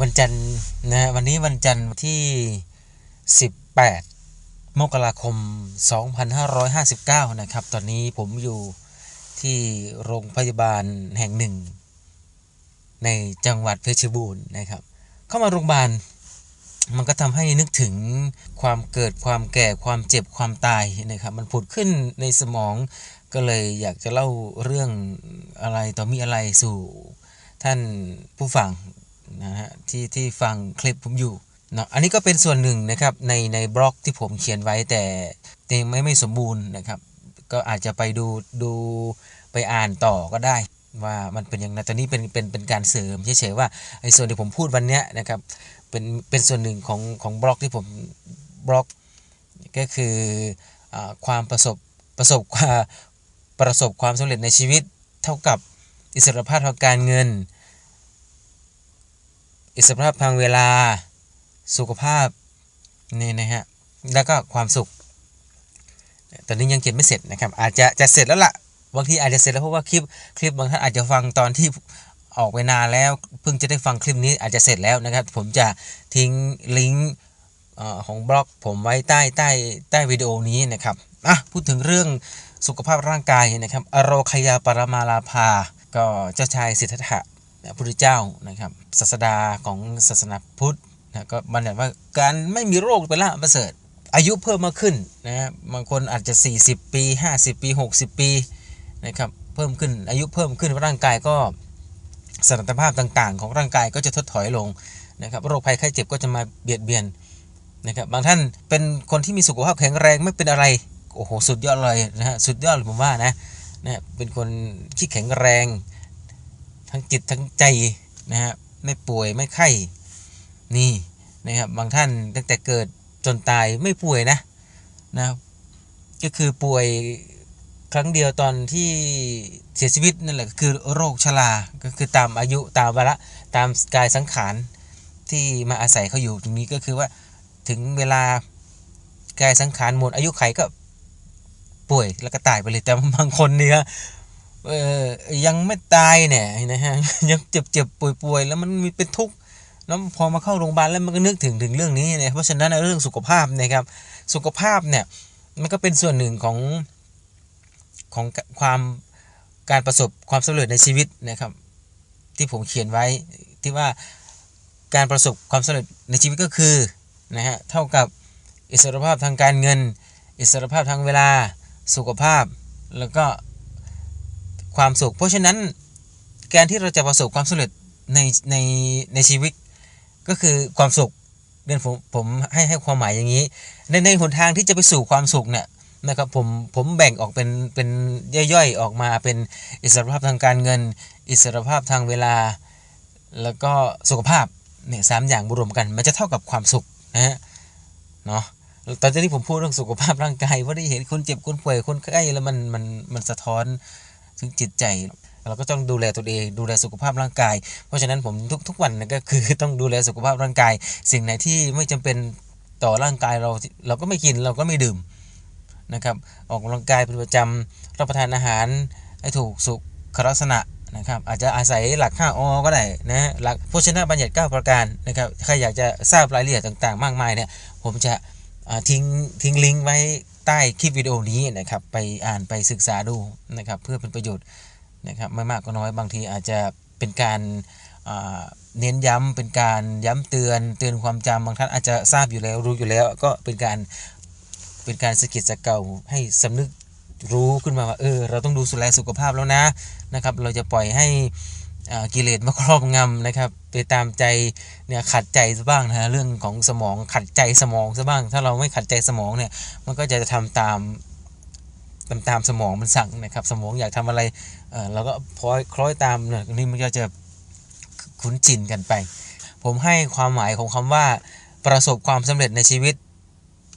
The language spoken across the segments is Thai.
วันจันทร์นะวันนี้วันจันทร์ที่ 18 มกราคม 2559 นะครับ ตอนนี้ผมอยู่ที่โรงพยาบาลแห่งหนึ่ง ในจังหวัดเพชรบูรณ์นะครับ เข้ามาโรงพยาบาลมันก็ทำให้นึกถึงความเกิดความแก่ความเจ็บความตายนะครับมันผุดขึ้นในสมองก็เลยอยากจะเล่าเรื่องอะไรต่อมีอะไรสู่ท่านผู้ฟัง นะฮะที่ที่ฟังคลิปผมอยู่เนาะอันนี้ก็เป็นส่วนหนึ่งนะครับในในบล็อกที่ผมเขียนไว้แต่ยังไม่ไม่สมบูรณ์นะครับ ก็อาจจะไปดูดูไปอ่านต่อก็ได้ ว่ามันเป็นยังไงตอนนี้เป็นเป็นเป็นการเสริมเฉยๆว่าไอ้ส่วนที่ผมพูดวันเนี้ยนะครับเป็นเป็นส่วนหนึ่งของของบล็อกที่ผมบล็อกก็คืออความประสบประสบความประสบความสำเร็จในชีวิตเท่ากับอิสรภาพทางการเงิน อิสรภาพทางเวลา สุขภาพนี่นะฮะแล้วก็ความสุข ตอนนี้ยังเขียนไม่เสร็จนะครับ อาจจะจะเสร็จแล้วละ่ะบางทีอาจจะเสร็จแล้วเพราะว่าคลิปคลิปบางท่านอาจจะฟังตอนที่ออกไปนานแล้วเพิ่งจะได้ฟังคลิปนี้อาจจะเสร็จแล้วนะครับ ผมจะทิ้งลิงก์ของบล็อกผมไว้ใต้ใต้ใต้วิดีโอนี้นะครับอะพูดถึงเรื่องสุขภาพร่างกายนะครับอโรคยาปรมาลาภา ก็เจ้าชายสิทธัตถะ พระพุทธเจ้านะครับศาสดาของศาสนาพุทธนะก็บัญญัติว่าการไม่มีโรคเป็นละประเสริฐ อายุเพิ่มมากขึ้นนะบางคนอาจจะ 40 ปี 50 ปี 60 ปีนะครับเพิ่มขึ้นอายุเพิ่มขึ้นร่างกายก็สมรรถภาพต่างๆ ของร่างกายก็จะทดถอยลงนะครับโรคภัยไข้เจ็บก็จะมาเบียดเบียนนะครับบางท่านเป็นคนที่มีสุขภาพแข็งแรงไม่เป็นอะไรโอ้โหสุดยอดเลยนะฮะสุดยอดผมว่านะนะเป็นคนที่แข็งแรง ทั้งจิตทั้งใจนะฮะไม่ป่วยไม่ไข้นี่นะครับบางท่านตั้งแต่เกิดจนตายไม่ป่วยนะนะก็คือป่วยครั้งเดียวตอนที่เสียชีวิตนั่นแหละคือโรคชราก็คือตามอายุตามวาระตามกายสังขารที่มาอาศัยเขาอยู่ตรงนี้ก็คือว่าถึงเวลากายสังขารหมดอายุไขก็ป่วยแล้วก็ตายไปเลยแต่บางคนเนี่ย เออยังไม่ตายเนี่ยนะฮะยังเจ็บเจ็บป่วยป่วยแล้วมันมีเป็นทุกข์แล้วพอมาเข้าโรงพยาบาลแล้วมันก็นึกถึงถึงเรื่องนี้เนี่ยเพราะฉะนั้นเรื่องสุขภาพนะครับสุขภาพเนี่ยมันก็เป็นส่วนหนึ่งของของความการประสบความสำเร็จในชีวิตนะครับ ที่ผมเขียนไว้ที่ว่าการประสบความสำเร็จในชีวิตก็คือนะฮะเท่ากับอิสรภาพทางการเงิน อิสรภาพทางเวลาสุขภาพแล้วก็ ความสุข เพราะฉะนั้นการที่เราจะประสบความสำเร็จในในในชีวิต ก็คือความสุขเรียนผมผมให้ให้ความหมายอย่างนี้ ในในหนทางที่จะไปสู่ความสุขเนี่ยนะครับผมผมแบ่งออกเป็นเป็นย่อยๆออกมาเป็นอิสรภาพทางการเงิน อิสรภาพทางเวลา แล้วก็สุขภาพเนี่ยสามอย่างรวมกัน มันจะเท่ากับความสุขนะฮะเนาะตอนที่ผมพูดเรื่องสุขภาพร่างกายว่าได้เห็นคนเจ็บคนป่วยคนไข้แล้วมันมันมันสะท้อน ถึงจิตใจ เราก็ต้องดูแลตัวเองดูแลสุขภาพร่างกาย เพราะฉะนั้นผมทุกทุกวันก็คือต้องดูแลสุขภาพร่างกาย สิ่งไหนที่ไม่จำเป็นต่อร่างกายเราเราก็ไม่กินเราก็ไม่ดื่มนะครับออกกำลังกายเป็นประจำรับประทานอาหารให้ถูกสุขลักษณะนะครับอาจจะอาศัยหลัก 5อก็ได้นะหลักโภชนะบัญญัติ 9 ประการนะครับใครอยากจะทราบรายละเอียดต่างๆ มากมายเนี่ยผมจะทิ้งทิ้งลิงก์ไว้ ใต้คลิปวิดีโอนี้นะครับไปอ่านไปศึกษาดูนะครับเพื่อเป็นประโยชน์นะครับไม่มากก็น้อยบางทีอาจจะเป็นการเน้นย้ำเป็นการย้ำเตือนเตือนความจำบางท่านอาจจะทราบอยู่แล้วรู้อยู่แล้ว ก็เป็นการเป็นการสกิดสเก่าให้สำนึกรู้ขึ้นมาว่าเออเราต้องดูสุแลสุขภาพแล้วนะนะครับ เราจะปล่อยให้ กิเลสมาครอบงำนะครับ ไปตามใจเนี่ยขัดใจซะบ้างนะเรื่องของสมองขัดใจสมองซะบ้าง ถ้าเราไม่ขัดใจสมองเนี่ยมันก็จะทำตามตามตามสมองมันสั่งนะครับ สมองอยากทำอะไรเราก็พลอยคล้อยตามเนี่ยนี่มันก็จะคุ้นจินกันไป ผมให้ความหมายของคำว่าประสบความสำเร็จในชีวิต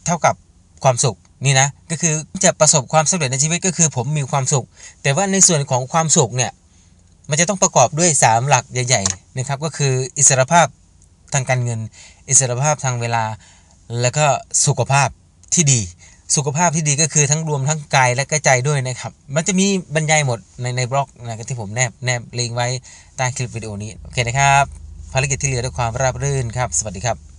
เท่ากับความสุขนี่นะก็คือจะประสบความสำเร็จในชีวิตก็คือผมมีความสุข แต่ว่าในส่วนของความสุขเนี่ย มันจะต้องประกอบด้วย 3 หลักใหญ่ๆนะครับก็คืออิสรภาพทางการเงิน อิสรภาพทางเวลา แล้วก็สุขภาพที่ดี สุขภาพที่ดีก็คือทั้งรวมทั้งกายและก็ใจด้วยนะครับ มันจะมีบรรยายหมดในในบล็อกนะที่ผมแนบแนบลิงก์ไว้ใต้คลิปวิดีโอนี้ โอเคนะครับ ภารกิจที่เหลือด้วยความราบรื่นครับ สวัสดีครับ